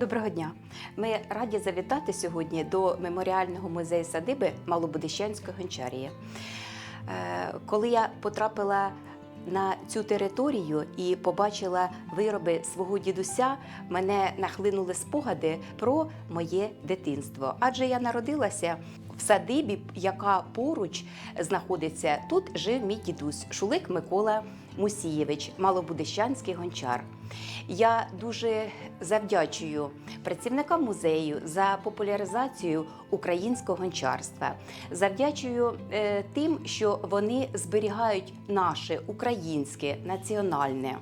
Доброго дня. Ми раді завітати сьогодні до меморіального музею садиби Малобудищанської гончарії. Е, Коли я потрапила на цю територію і побачила вироби свого дідуся, мене нахлинули спогади про моє дитинство. Адже я народилася в садибі, яка поруч знаходиться. Тут жив мій дідусь Шулик Микола Мусієвич, Малобудищанський гончар. Я дуже завдячую працівникам музею за популяризацію українського гончарства. Завдячую е, тим, що вони зберігають наше українське національне.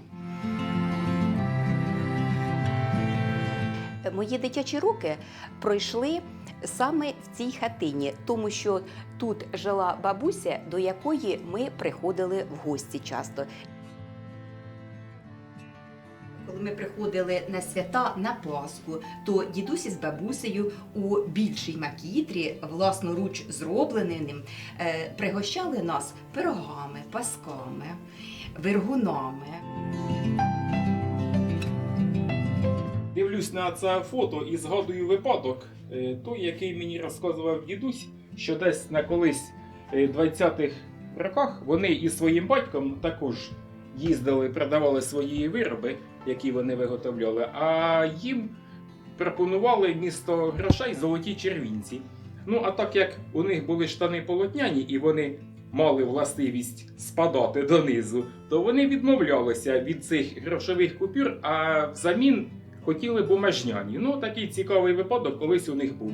Мої дитячі роки пройшли саме в цій хатині, тому що тут жила бабуся, до якої ми приходили в гості часто. Ми приходили на свята на Пасху, то дідусі з бабусею у більшій макітрі, власноруч зробленим, е, пригощали нас пирогами, пасками, вергунами. Дивлюсь на це фото і згадую випадок, е, той, який мені розказував дідусь, що десь на колись е, 20-х роках вони із своїм батьком також їздили, продавали свої вироби, які вони виготовляли, а їм пропонували місто грошей золоті червінці. Ну, а так як у них були штани полотняні і вони мали властивість спадати донизу, то вони відмовлялися від цих грошових купюр, а взамін хотіли бумажняні. Ну, такий цікавий випадок колись у них був.